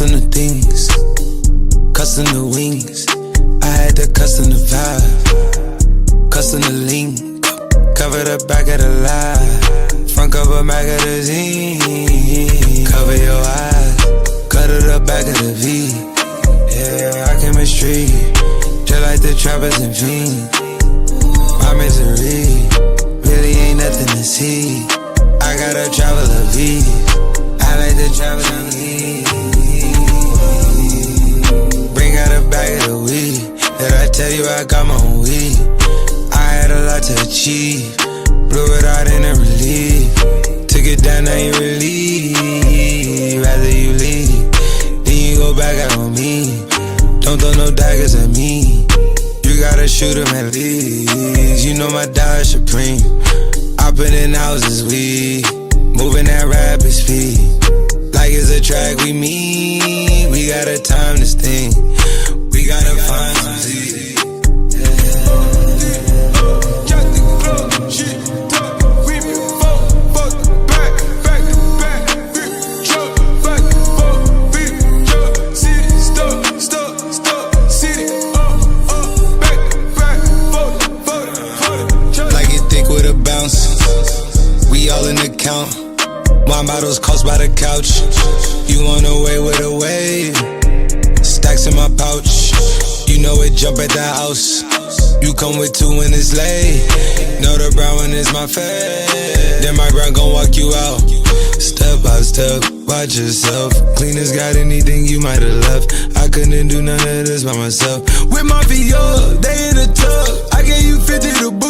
custom the things, cussing the wings. I had to custom the vibe, custom the link. Cover the back of the lie, front cover magazine. Cover your eyes, cut to the back of the V. Yeah, I chemistry, just like the trappers and fiends. My misery really ain't nothing to see. I got my own weed? I had a lot to achieve. Blew it out in a relief. Took it down, now you relieve. Rather you leave. Then you go back out on me. Don't throw no daggers at me. You gotta shoot 'em at least. You know my dollar supreme. I put in houses, we moving at rapid speed. Like it's a track we meet. We gotta time this thing. We gotta all in the count. My bottles cost by the couch. You on the way with a wave. Stacks in my pouch. You know it jump at the house. You come with two when it's late. Know the brown one is my fave. Then my brown gon' walk you out. Step by step, watch yourself. Cleaners got anything you might have left. I couldn't do none of this by myself. With my VR, they in the tub. I gave you 50 to boost